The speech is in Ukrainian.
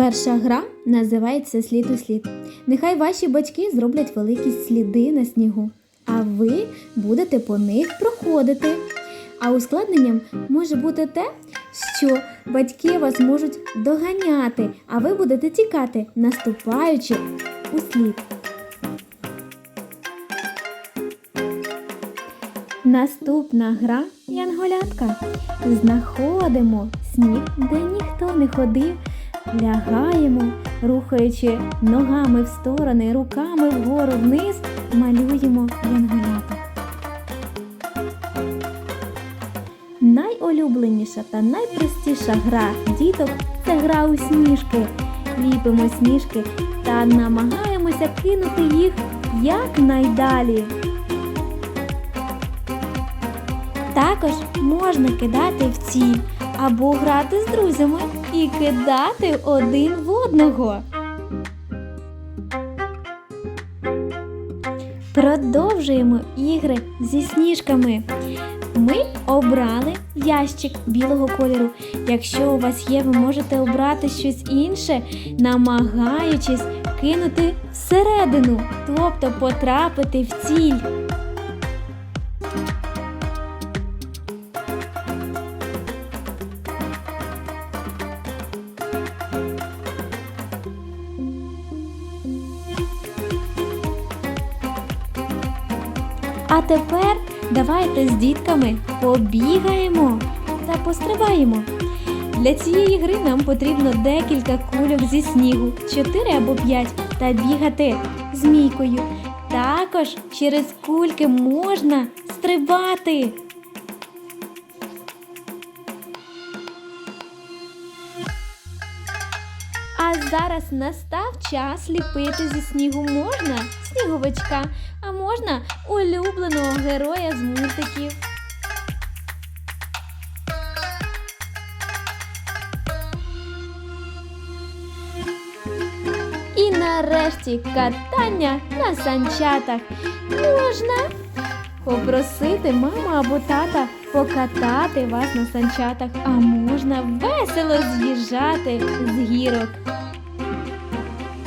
Перша гра називається Слід у слід. Нехай ваші батьки зроблять великі сліди на снігу, а ви будете по них проходити. А ускладненням може бути те, що батьки вас можуть доганяти, а ви будете тікати, наступаючи у слід. Наступна гра Янголятка. Знаходимо сніг, де ніхто не ходив, лягаємо, рухаючи ногами в сторони, руками вгору вниз, малюємо янголяток. Найулюбленіша та найпростіша гра діток це гра у сніжки. Ліпимо сніжки та намагаємося кинути їх якнайдалі. Також можна кидати в ціль або грати з друзями і кидати один в одного. Продовжуємо ігри зі сніжками. Ми обрали ящик білого кольору. Якщо у вас є, ви можете обрати щось інше, намагаючись кинути всередину, тобто потрапити в ціль. А тепер давайте з дітками побігаємо та пострибаємо. Для цієї гри нам потрібно декілька кульок зі снігу, 4 або 5, та бігати змійкою. Також через кульки можна стрибати. А зараз настав час ліпити зі снігу можна сніговичка, а можна улюбленого героя з мультиків. І нарешті катання на санчатах. Можна попросити маму або тата покатати вас на санчатах, а можна весело з'їжджати з гірок.